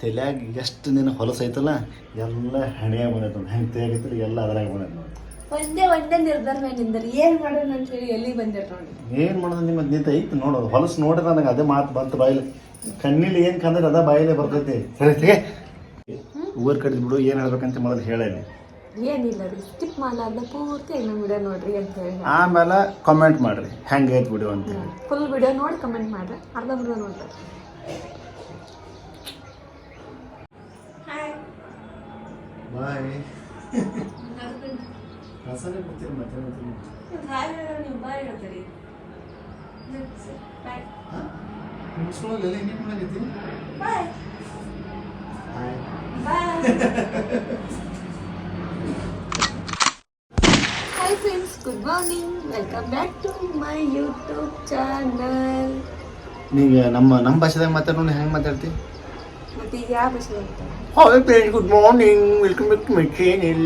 ತಲೆಯಾಗ ಎಷ್ಟು ನಿನ್ನ ಹೊಲಸೈತಲ್ಲ ಎಲ್ಲ ಹಣೆಯಾಗ ಬಂದೈತೆ ನೋಡಿ. ಹೆಂಗೆ ತೆಗಿತಿಲ್ಲ ಎಲ್ಲ ಅದ್ರಾಗ ಬಂದೈತೆ ನೋಡಿ. ಒಂದೇ ಒಂದೇ ನಿರ್ಧಾರ ನಿಂದರ್ ಏನ್ ಮಾಡೋಣ ಅಂತ ಹೇಳಿ ಎಲ್ಲಿ ಬಂದಿರ್ ನೋಡಿ. ಏನು ಮಾಡೋದು ನಿಮ್ಮ ನಿಂತ ಐತಿ ನೋಡೋದು ಹೊಲಸು ನೋಡಿದ ನನಗೆ ಅದೇ ಮಾತು ಬಂತು ಬಾಯಿಲಿ. ಕಣ್ಣಿಲಿ ಏನು ಕಂದ್ರೆ ಅದ ಬಾಯಿಲೆ ಬರ್ತೈತಿ. ಸರಿ ತೆಗೆ. ಊರ್ ಕಡಿದ್ ಬಿಡು ಏನು ಹೇಳ್ಬೇಕಂತ ಮೊದಲು ಹೇಳೇನಿ ಏನಿಲ್ಲ ರೀ ಸ್ಕಿಪ್ ಮಾಡಲ್ಲ ಪೂರ್ತಿ ಇನ್ನೂ ವಿಡಿಯೋ ನೋಡ್ರಿ ಅಂತ ಹೇಳಿ. ಆಮೇಲೆ ಕಾಮೆಂಟ್ ಮಾಡ್ರಿ. ಹೆಂಗೆ ಐತೆ ಬಿಡು ಅಂತ ಫುಲ್ ವಿಡಿಯೋ ನೋಡಿ ಕಮೆಂಟ್ ಮಾಡ್ರಿ. ಅರ್ಧ ವಿಡಿಯೋ ನೋಡ್ರಿ. ಬಾಯ್ ರಸನೇ ಕೊಡ್ತೀರಿ ಮತ್ತೆ ನೀವು ಮುಗಿಸ್ಕೊಳ್ಳೋಲ್ಲ ಹಿಂಗೆ ಮಾಡಾಕತ್ತಿ bye hi friends good morning welcome back to my YouTube channel ನೀಗ ನಮ್ಮ ನಮ್ಮ ಭಾಷೆದಾಗ ಮಾತಾಡೋಣ ಹೆಂಗೆ ಮಾತಾಡ್ತಿ ಭಾಷೆ ಅಂತ hi friend good morning welcome back to my channel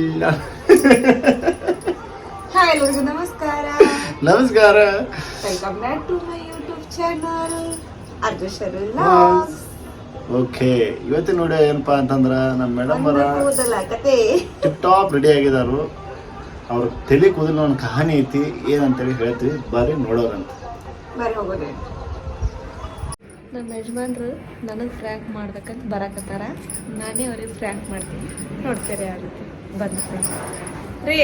hi ಎಲ್ರಿಗೂ ನಮಸ್ಕಾರ ನಮಸ್ಕಾರ welcome back to my YouTube channel Arjun okay ಇವತ್ತು ನೋಡಿ ಏನಪ್ಪ ಅಂತಂದ್ರೆ ನಮ್ಮ ಮೇಡಮ್ ಅವರ ಕೂದಲ ಕತೆ. ಟಿಪ್ ಟಾಪ್ ರೆಡಿ ಆಗಿದಾರು. ಅವ್ರ ತಲೆ ಕೂದಲು ಒಂದು ಕಹಾನಿ ಐತಿ ಏನಂತೇಳಿ ಹೇಳ್ತೀವಿ. ಬಾರಿ ನೋಡೋರಂತ ಬರೀ ಹೋಗೋದೇ ನಮ್ಮ ಯಜಮಾನ್ರು ನನಗೆ ಫ್ರ್ಯಾಂಕ್ ಮಾಡ್ಬೇಕಂತ ಬರಕತ್ತಾರ. ನಾನೇ ಅವ್ರಿಗೆ ಫ್ರ್ಯಾಂಕ್ ಮಾಡ್ತೀನಿ. ನೋಡ್ತೀರಿ ಯಾವ ರೀತಿ ಬಂದ ರೀ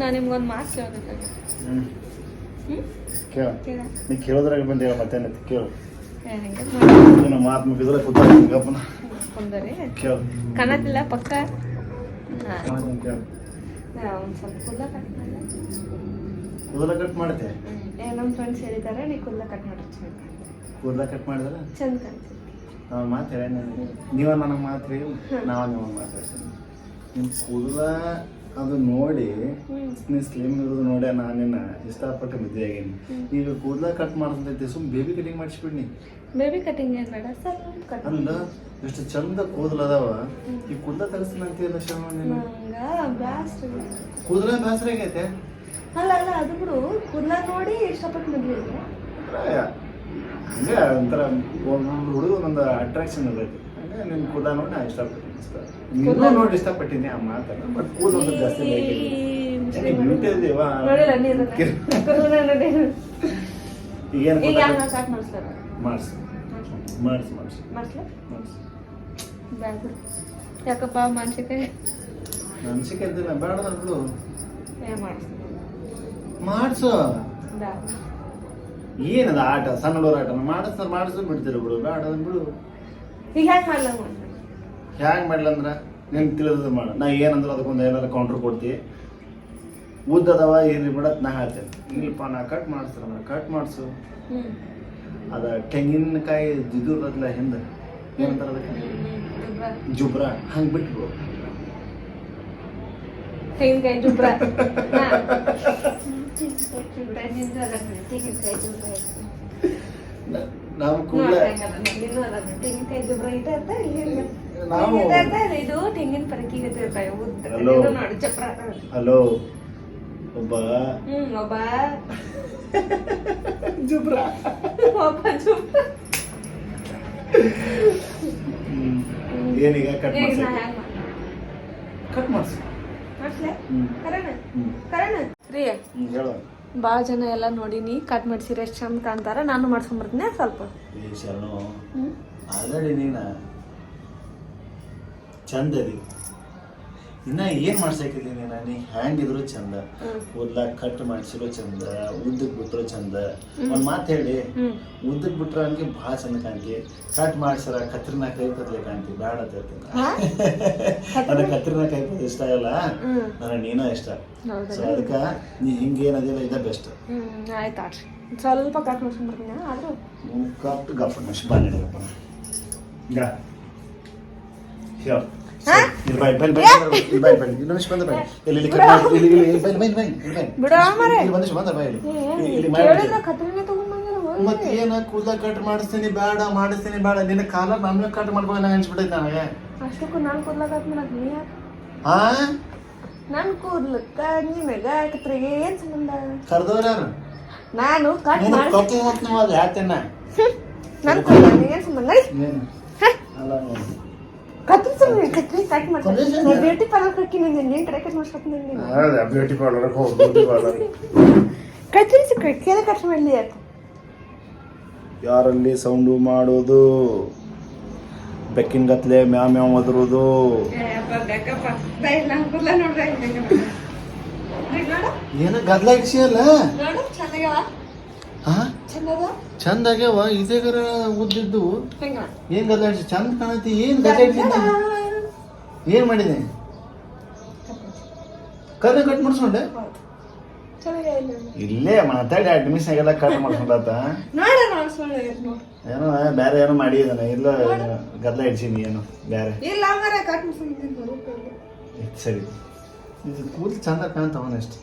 ನಾನು ನಿಮ್ಗೊಂದು ಮಾತು ಕೇಳಬೇಕಾಗಿತ್ತು. ನೀ ಕೇಳೋದ್ರಾಗ ಬಂದೇವ ಮತ್ತೆ ಕೇಳು. ಮಾತು ಮುಗಿದ್ರೆ ಕುಂದರಿ. ಕೇಳು. ಕಾಣತ್ತಿಲ್ಲ ಪಕ್ಕ? ಒಂದು ಸ್ವಲ್ಪ ಕುಲ್ಲ ಕಟ್ ಮಾಡಿದೆ ಕೂದಲ ಕಟ್ ನಮ್ಮ ಫ್ರೆಂಡ್ಸ್ ಹೇಳಿದ್ದಾರೆ ನೀ ಕುಲ್ಲ ಕಟ್ ಮಾಡಿ ಕೂದಲ ಕಟ್ ಮಾಡಿದ್ರೆ? ಚಂದ ಕಾಣ್ತೈತಿ ನಾವು ಮಾತು ಹೇಳ ನೀವ ನನಗೆ ಮಾತು ರೀ ನಾವು ನಿಮಗೆ ಮಾತಾಡ್ತೀನಿ ನಿಮ್ಮ ಕೂದಲ ಅದು ನೋಡಿ ನೀ ಸ್ಲಿಮ್ ಇರೋದು ನೋಡಿ ನಾನು ನಿನ್ನ ಇಷ್ಟಪಟ್ಟು ಮದುವೆ ಆಗೀನಿ ಈಗ ಕೂದಲ ಕಟ್ ಮಾಡ್ತೈತಿ ಸುಮ್ ಬೇಬಿ ಕಟಿಂಗ್ ಮಾಡಿಸ್ಬಿಡ್ನಿ. ಬೇಬಿ ಕಟಿಂಗ್ ಏನು ಬೇಡ ಸರ್ ಅಲ್ಲ ಎಷ್ಟು ಚಂದ ಕೂದಲ ಅದಾವ. ಈ ಕೂದಲ ತರಿಸ್ತೀನಿ ಅಂತೀಯಲ್ಲ ಶ್ರಮ ನೀನು. ಕೂದಲ ಬೇಸರ ಆಗೈತೆ? ಅಲ್ಲ ಅಲ್ಲ ಅದು ಬಿಡು. ಕೂದಲ ನೋಡಿ ಇಷ್ಟಪಟ್ಟು ಮದ್ವೆ ಹಂಗೆ ಒಂಥರ ಒಂದು ಹುಡುಗ ಒಂದೊಂದು ಅಟ್ರಾಕ್ಷನ್ ಇರ್ತೈತಿ ಹಂಗೆ ನಿನ್ನ ಕೂದ ನೋಡಿ ನಾ ಇಷ್ಟಪಟ್ಟಿನಿ ಸರ್ ನಿನ್ನ ನೋಡಿ ಇಷ್ಟಪಟ್ಟಿನಿ ಆ ಮಾತನ್ನ ಬಟ್ ಕೂದ ಒಂದು ಜಾಸ್ತಿ ಮಾಡ್ಸು. ಬ್ಯೂಟಿ ಇದೀವಾ ಈಗೇನು ಯಾಕಪ್ಪ ಮಾನಸಿಕ ಅನ್ಸಿಕೆ ಇದ್ದಿಲ್ಲ ಬೇಡ ಬಿಡು. ಏ ಮಾಡಿಸ್. ಮಾಡಿಸು. ಬ್ಯಾಡ. ಏನದ ಆಟ? ಸಣ್ಣ ಹುಡುಗರ ಆಟ? ಮಾಡಿಸ್ತಾರೆ ಮಾಡಿಸ್ ಬಿಡ್ತೀರ ಬಿಡು ಬೇಡ ಅದನ್ನ ಬಿಡು. ಈಗ ಹ್ಯಾಂಗ ಮಾಡ್ಲ ಹ್ಯಾಂಗ್ ಮಾಡ್ಲಂದ್ರ ನಿನ್ ತಿಳಿದ ಮಾಡ. ನಾ ಏನಂದ್ರೆ ಅದಕ್ಕೊಂದು ಏನಾರ ಕೌಂಟರ್ ಕೊಡ್ತಿ. ಉದ್ದದವ ಏನ್ರಿ ಬಿಡತ್ ನಾ ಹೇಳ್ತೇನೆ ಇಲ್ಲಪ್ಪ ನಾ ಕಟ್ ಮಾಡಿಸ್ತಾರ ಕಟ್ ಮಾಡಿಸು. ಅದ ತೆಂಗಿನಕಾಯಿ ಜಿದು ಬದಲ ಹಿಂದೆ. ಏನಂತಾರ ಅದಕ್ಕೆ? ಜುಬ್ರ. ಹಂಗೆ ಬಿಟ್ಬಿಡು. ತೆಂಗಿನಕಾಯಿ ಜುಬ್ರ. ನಾವು ಇಲ್ಲಿ ನಾವು ಹಲೋ. ಒಬ್ಬ ಒಬ್ಬ ಜುಬ್ರ. ಒಬ್ಬ ಜುಬ್ರ. ಏನೀಗ ಕಟ್ ಮಾಡ್ಸ ಕಟ್ ಮಾಡ್ಸು. ಮಾಡ್ಸ್ಲೆ? ಹ್ಮ್. ಕರೆನ? ರೀ ಭಾಳ ಜನ ಎಲ್ಲ ನೋಡಿನಿ ಕಟ್ ಮಾಡಿಸಿರ ಎಷ್ಟು ಚಂದ ಕಾಣ್ತಾರ ನಾನು ಮಾಡ್ಸ್ಕೊಂಬರ್ತೀನಿ ಸ್ವಲ್ಪ. ಚಂದ ಇನ್ನ ಏನ್ ಮಾಡ್ಸಾಕಿದೀನಿ ನಾನು? ಹ್ಯಾಂಗ್ ಇದ್ರು ಚಂದ. ಉದ್ದ ಕಟ್ ಮಾಡಿಸಿರೋ ಚಂದ ಉದ್ದಕ್ ಬಿಟ್ರು ಚಂದ. ಒಂದ್ ಮಾತು ಹೇಳಿ. ಉದ್ದಕ್ ಬಿಟ್ರ ಹಂಗೆ ಬಹಳ ಚಂದ ಕಾಣ್ತಿ. ಕಟ್ ಮಾಡ್ಸರ ಕತ್ರಿನ ಕೈ ಪದ್ಲೆ ಕಾಣ್ತಿ. ಬೇಡ ಅಂತ? ನನಗೆ ಕತ್ರಿನ ಕೈ ಪದ ಇಷ್ಟ ಇಲ್ಲ. ನನಗೆ ನೀನ ಇಷ್ಟ? ಸೊ ಅದಕ್ಕ ನೀ ಹಿಂಗೇನದಿಲ್ಲ ಇದ ಬೆಸ್ಟ್ ಸ್ವಲ್ಪ ಕಟ್ ಆದ್ರೂ. ನಡಿಯಪ್ಪ ಗ ಹೇಳು ತಗೊಂಬಂದಿಲ್ಲ ಏನ ಕೂದಲ ಕಟ್ ಮಾಡಿಸ್ತೀನಿ ಬೇಡ ಮಾಡಿಸ್ತೀನಿ ಬೇಡ. ನಿನ್ನ ಕಾಲ ನಮ್ಗೆ ಕಟ್ ಮಾಡ್ಬೇಕು ನಂಗೆ ಅನ್ಸ್ಬಿಟ್ಟೈತೆ ನನಗೆ. ಅಷ್ಟಕ್ಕೂ ನಾನು ಕೂದಲ ಕಟ್ ಮಾಡಕ್ ನೀ? ಹಾ ನನ್ ಕೂದ್ಲಕ್ಕ ನಿನಗ ಕತ್ರಿಗೆ ಏನ್ ಸಂಬಂಧ? ಕರ್ದವ್ರ ಯಾರು? ನಾನು ಕಟ್ ಮಾಡ್ತೀನಿ. ಮಾಡಿ ಕಪ್ಪು ಮತ್ತು ನೀವು ಅದು ಹೇಳ್ತೇನೆ ನನ್ ಕೂದ್ಲ ಏನ್ ಸಂಬಂಧ? ಅಲ್ಲ. ಕತ್ರಿಸಿ ಕಟ್ ಮಾಡ್ತೀನಿ? ಬ್ಯೂಟಿ ಪಾರ್ಲರ್ ನಾನು ಕಡೆ ಕಟ್ ನೀನು. ಬ್ಯೂಟಿ ಪಾರ್ಲರ್ ಹೋಗಿ ಬ್ಯೂಟಿ ಪಾರ್ಲರ್ ಕತ್ರಿಸಿ ಕಟ್ಕೆಲ್ಲ ಕಟ್ ಮಾಡಲಿ ಆಯ್ತು ಯಾರಲ್ಲಿ ಸೌಂಡು ಮಾಡೋದು? ಬೆಕ್ಕಿನ ಗತ್ಲೆ ಮ್ಯಾಮ್ ಮ್ಯಾವ್ ಒದರುದು? ಏನ ಗದ್ಲ ಇಡ್ಸಿಯಲ್ಲ? ಹಾ? ಚಂದದ? ಚಂದ ಆಗ್ಯಾವ ಇದೇಗರ ಉದ್ದಿದ್ದು. ಏನ್ ಗದ್ಲ ಚಂದ ಕಾಣತಿ ಏನ್ ಗದ್ಲ ಇಡ್ಸಿದ್ದ ಏನ್ ಮಾಡಿದೆ? ಕದ ಕಟ್ ಮಾಡಿಸ್ಕೊಂಡೆ? ಇಲ್ಲೇ. ಮಾತಾಡಿ ಅಡ್ಮಿಷನ್ ಎಲ್ಲ ಕಟ್ ಮಾಡ್ಕೊಂಡಾತ ಏನೋ ಬೇರೆ ಏನೋ ಮಾಡಿದಾನೆ ಇಲ್ಲ ಗದ್ಲ ಇಡ್ಸೀನಿ ಏನು ಬೇರೆ. ಸರಿ. ಇದು ಕೂದಲು ಚಂದ ಕಾಣ್ತಾವನ ಅಷ್ಟು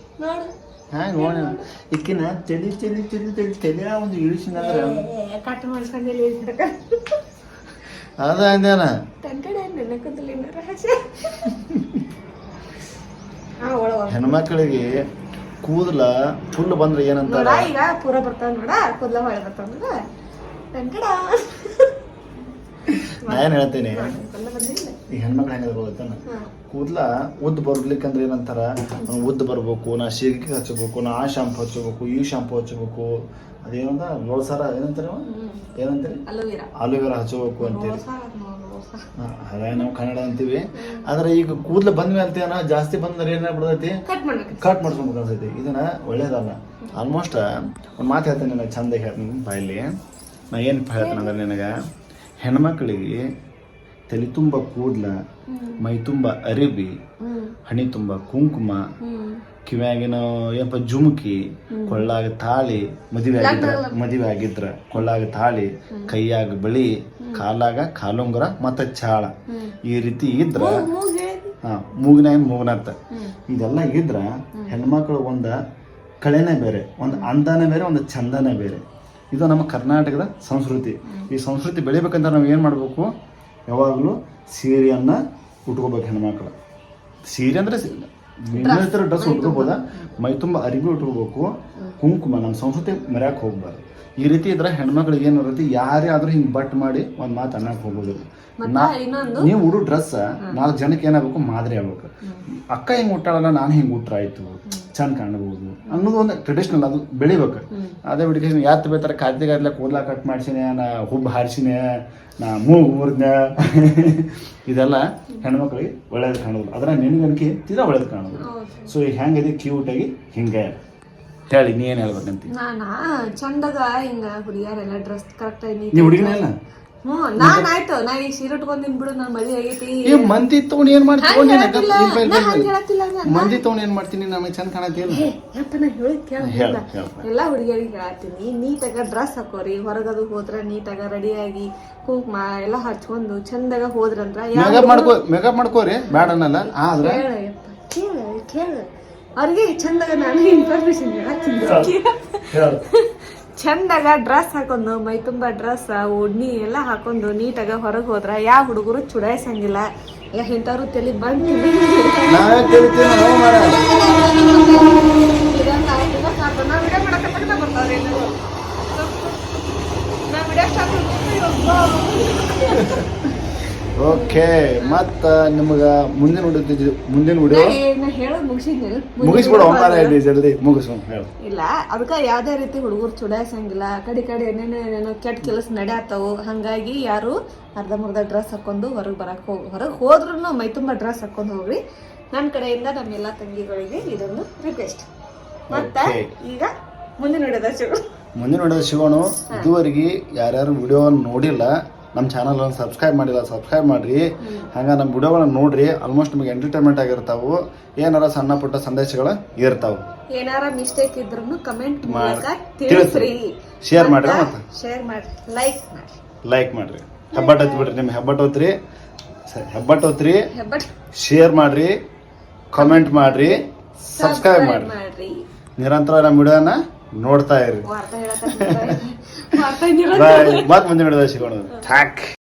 ಹ್ಯಾಂಗ ನೋಡ ಇಕ್ಕಿನ ತಲಿ ತಲಿ ತಲಿ ತಲಿ ತಲಿ ಒಂದು ಇಳಿಸಿನಂದ್ರ ಕಟ್ ಮಾಡಿಸ್ಕೊಂಡಿಲ್ಲ ಅದ ಅಂದೇನ ಹಾ ಹೆಣ್ಮಕ್ಳಿಗೆ ಕೂದಲ ಫುಲ್ ಬಂದ್ರೆ ಏನಂತಾರ? ನೋಡ ಈಗ ಪೂರ ಬರ್ತಾವ ನೋಡ ಕೂದಲ ಹೊಳೆ ಬರ್ತಾವ ನೋಡ. ನಾ ಏನು ಹೇಳ್ತೀನಿ? ಈ ಹೆಣ್ಮಕ್ಳು ಹೆಂಗೆ ಗೊತ್ತಾನ ಕೂದ್ಲ ಉದ್ದ ಬರ್ಲಿಕ್ಕಂದ್ರೆ ಏನಂತಾರ? ಉದ್ದ ಬರ್ಬೇಕು ನಾ ಶೀರ್ಗೆ ಹಚ್ಚಬೇಕು ನಾ ಆ ಶಾಂಪು ಹಚ್ಚಬೇಕು ಈ ಶಾಂಪು ಹಚ್ಚಬೇಕು ಅದೇನಂದ? ಲೋಳ್ಸಾರ ಏನಂತಾರೆ ಏನಂತೀರಿ ಏನಂತಾರೆ? ಅಲೋವೆರಾ. ಆಲೋವೆರಾ ಹಚ್ಚಬೇಕು ಅಂತೇಳಿ ಅದೇ ನಾವು ಕನ್ನಡ ಅಂತೀವಿ. ಆದ್ರೆ ಈಗ ಕೂದಲು ಬಂದ ಮೇಲೆ ಏನ ಜಾಸ್ತಿ ಬಂದ್ರೆ ಏನಾಗ್ಬಿಡ್ತೈತಿ ಕಟ್ ಮಾಡ್ಸ್ಕೊಂಡ್ಬೇಕು ಅನ್ಸೈತಿ ಇದನ್ನ ಒಳ್ಳೇದಲ್ಲ. ಆಲ್ಮೋಸ್ಟ್ ಒಂದು ಮಾತು ಹೇಳ್ತೇನೆ ನನಗೆ ಚಂದ ಹೇಳ್ತೀನಿ ಬಾಯಲ್ಲಿ. ನಾ ಏನು ಹೇಳ್ತೇನೆ ಅಂದ್ರೆ ನಿನಗೆ? ಹೆಣ್ಮಕ್ಳಿಗೆ ತಲೆ ತುಂಬ ಕೂದಲ ಮೈ ತುಂಬ ಅರಿಬಿ ಹಣಿ ತುಂಬ ಕುಂಕುಮ ಕಿವ್ಯಾಗಿನ ಏನಪ್ಪ ಜುಮುಕಿ ಕೊಳ್ಳಾಗ ತಾಳಿ ಮದುವೆ ಆಗಿದ್ರ ಮದುವೆ ಆಗಿದ್ರ ಕೊಳ್ಳಾಗ ತಾಳಿ ಕೈಯಾಗ ಬಳಿ ಕಾಲಾಗ ಕಾಲುಂಗುರ ಮತ್ತ ಚಾಳ ಈ ರೀತಿ ಇದ್ರ ಹಾ ಮೂಗಿನ ಮೂಗನರ್ಥ ಇದೆಲ್ಲ ಇದ್ರ ಹೆಣ್ಮಕ್ಳು ಒಂದ ಕಳೆನೇ ಬೇರೆ ಒಂದು ಅಂದನೇ ಬೇರೆ ಒಂದು ಚಂದನೇ ಬೇರೆ. ಇದು ನಮ್ಮ ಕರ್ನಾಟಕದ ಸಂಸ್ಕೃತಿ. ಈ ಸಂಸ್ಕೃತಿ ಬೆಳಿಬೇಕಂದ್ರೆ ನಾವು ಏನು ಮಾಡಬೇಕು? ಯಾವಾಗಲೂ ಸೀರೆಯನ್ನು ಉಟ್ಕೋಬೇಕು ಹೆಣ್ಮಕ್ಳು. ಸೀರೆ ಅಂದರೆ ಇನ್ನಿತರ ಡ್ರೆಸ್. ಉಟ್ಕೋಬೋದ? ಮೈ ತುಂಬ ಅರಿವಿ ಉಟ್ಕೋಬೇಕು. ಕುಂಕುಮ ನಮ್ಮ ಸಂಸ್ಕೃತಿ ಮರ್ಯಾಕೆ ಹೋಗ್ಬಾರ್ದು. ಈ ರೀತಿ ಇದ್ರೆ ಹೆಣ್ಮಕ್ಳಿಗೆ ಏನು ಇರುತ್ತೆ? ಯಾರೇ ಆದರೂ ಹಿಂಗೆ ಬಟ್ ಮಾಡಿ ಒಂದು ಮಾತು ಅನ್ನಕ್ಕೆ ಹೋಗೋದಿಲ್ಲ ಇನ್ನೊಂದು ನೀವು ಉಡು ಡ್ರೆಸ್ ನಾಲ್ಕು ಜನಕ್ಕೆ ಏನಾಗಬೇಕು? ಮಾದರಿ ಆಗ್ಬೇಕು. ಅಕ್ಕ ಹಿಂಗೆ ಉಟ್ಟಾಳಲ್ಲ ನಾನು ಹಿಂಗೆ ಉತ್ತರ ಆಯ್ತು? ಚಂದ ಕಾಣಬಹುದು ಅನ್ನೋದು ಒಂದು ಟ್ರೆಡಿಷನಲ್ ಅದು ಬೆಳಿಬೇಕು. ಅದೇ ಬಿಟ್ಟು ಯಾತ್ ಬೇಕಾರೆ ಖಾದ್ಯಗಾದ್ಲೆ ಕೂದಲ ಕಟ್ ಮಾಡ್ಸಿನಿ ನಾ ಹುಬ್ಬು ಹಾರಿಸಿನಿ ನಾ ಮೂಗು ಮುರಿದ್ನ ಇದೆಲ್ಲ ಹೆಣ್ಮಕ್ಳಿಗೆ ಒಳ್ಳೇದು ಕಾಣೋದು. ಅದ್ರ ನಿನಗನ್ಕಿ ತೀರಾ ಒಳ್ಳೇದು ಕಾಣೋದು. ಸೊ ಈಗ ಹೆಂಗಿದೆ ಕ್ಯೂಟಾಗಿ ಹಿಂಗೆ. ಹೇಳಿ ನೀ ಏನು ಹೇಳ್ಬೇಕಂತ? ನಾನಾ? ಚಂದಾಗ ಹಿಂಗ ಹುಡುಗಿಯರೆಲ್ಲ ಡ್ರೆಸ್ ಕರೆಕ್ಟ್ ಆಗಿ ನೀ ಹುಡುಗಿನ ಹ್ಞೂ ನಾನ್ ಆಯ್ತು. ನಾ ಈಗ ಸೀರೆ ಉಟ್ಕೊಂದಿನ್ ಬಿಡು ನನ್ ಮದ್ವೆ ಆಗೈತಿ. ಏ ಮಂದಿ ತಗೊಂಡ್ ಏನ್ ಮಾಡ್ತೀನಿ. ಮಂದಿ ತಗೊಂಡ್ ಏನ್ ಮಾಡ್ತೀನಿ? ನಮಗೆ ಚಂದ ಕಾಣತಿಲ್ಲ ಯಪ್ಪ ನಾ ಹೇಳಿದ್ ಕೇಳ. ಎಲ್ಲಾ ಹುಡುಗಿಯರಿಗೆ ಹೇಳತ್ತೀನಿ. ನೀಟಾಗ ಡ್ರೆಸ್ ಹಾಕೋರಿ. ಹೊರಗದು ಹೋದ್ರ ನೀಟಾಗ ರೆಡಿಯಾಗಿ ಕುಂಕುಮ ಎಲ್ಲ ಹಚ್ಕೊಂಡು ಚಂದಾಗ ಹೋದ್ರಂದ್ರ ಮೇಕಪ್ ಮಾಡ್ಕೋ ಮೇಕಪ್ ಮಾಡ್ಕೋರಿ. ಬ್ಯಾಡ ಅನ್ನಲ್ಲ. ಆದ್ರೆ ಕೇಳ ಕೇಳ ಕೇಳ. ಅವ್ರಿಗೆ ಚಂದಾಗ ನಾನು ಇನ್ಫಾರ್ಮೇಶನ್ ಹೇಳತ್ತೀನಿ. ಹೇಳ. ಚಂದಾಗ ಡ್ರೆಸ್ ಹಾಕೊಂಡು ಮೈ ತುಂಬ ಡ್ರೆಸ್ ಉಡ್ನಿ ಎಲ್ಲ ಹಾಕೊಂಡು ನೀಟಾಗ ಹೊರಗೆ ಹೋದ್ರ ಯಾವ ಹುಡುಗರು ಚುಡಾಯಿಸಂಗಿಲ್ಲ. ಈಗ ಇಂಥವ್ರು ತಲೆ ಬಂದು ಮಾಡ ಓಕೆ ಮತ್ತ ನಿಮಗ ಮುಂದಿನ ವಿಡಿಯೋ? ಮುಂದಿನ ಹುಡುಗ ಮುಗಿಸ್ಬಿಡು ಹೇಳಿ ಜಲ್ದಿ ಮುಗಿಸು ಹೇಳು. ಇಲ್ಲ ಅದಕ್ಕ ಯಾವ್ದೇ ರೀತಿ ಹುಡುಗರು ಚುಡಾಯಿಸಂಗಿಲ್ಲ. ಕಡೆ ಕಡೆ ಏನೇನೋ ಏನೇನೋ ಕೆಟ್ಟ ಕೆಲಸ ನಡೆಯತ್ತವು ಹಂಗಾಗಿ ಯಾರು ಅರ್ಧ ಮುರ್ಧ ಡ್ರೆಸ್ ಹಾಕೊಂಡು ಹೊರಗೆ ಬರಕ್ ಹೋಗಿ ಹೊರಗೆ ಹೋದ್ರೂ ಮೈ ತುಂಬಾ ಡ್ರೆಸ್ ಹಾಕೊಂಡು ಹೋಗ್ರಿ. ನನ್ನ ಕಡೆಯಿಂದ ನಮ್ಮೆಲ್ಲ ತಂಗಿಗಳಿಗೆ ಇದೊಂದು ರಿಕ್ವೆಸ್ಟ್ ಮತ್ತ ಈಗ ಮುಂದಿನ ಮುಂದಿನ ವಿಡಿಯೋ ಸಿಗೋಣ ಇದುವರೆಗೆ ಯಾರ್ಯಾರು ವಿಡಿಯೋ ನೋಡಿಲ್ಲ ನಮ್ಮ ಚಾನಲ್ ಸಬ್ಸ್ಕ್ರೈಬ್ ಮಾಡಿಲ್ಲ ಸಬ್ಸ್ಕ್ರೈಬ್ ಮಾಡಿರಿ. ಹಂಗೆ ನಮ್ಮ ವಿಡಿಯೋಗಳನ್ನ ನೋಡ್ರಿ. ಆಲ್ಮೋಸ್ಟ್ ನಿಮಗೆ ಎಂಟರ್ಟೈನ್ಮೆಂಟ್ ಆಗಿರ್ತಾವು. ಏನಾರ ಸಣ್ಣ ಪುಟ್ಟ ಸಂದೇಶಗಳು ಇರ್ತಾವು. ಏನಾರ ಮಿಸ್ಟೇಕ್ ಇದ್ರೂ ಕಮೆಂಟ್ ಮಾಡ್- ಮೂಲಕ ತಿಳಿಸ್ರಿ. ಶೇರ್ ಮಾಡ್ರಿ ಮತ್ತೆ. ಶೇರ್ ಮಾಡಿ ಲೈಕ್ ಮಾಡಿ. ಲೈಕ್ ಮಾಡ್ರಿ. ಹೆಬ್ಬಟ್ ಹಚ್ಚಿ ಬಿಡ್ರಿ ನಿಮ್ಮ ಹೆಬ್ಬಟ್ ಹೋತ್ರಿ. ಸರಿ ಹೆಬ್ಬಟ್ ಹೋತ್ರಿ. ಶೇರ್ ಮಾಡ್ರಿ. ಕಾಮೆಂಟ್ ಮಾಡ್ರಿ. ಸಬ್ಸ್ಕ್ರೈಬ್ ಮಾಡಿರಿ. ಮಾಡ್ರಿ. ನಿರಂತರ ನಮ್ಮ ವಿಡಿಯೋನ ನೋಡ್ತಾ ಇರಿ. ಮತ್ತೆ ಮುಂದೆ ಸಿಗೋಣ. ಥ್ಯಾಕ್.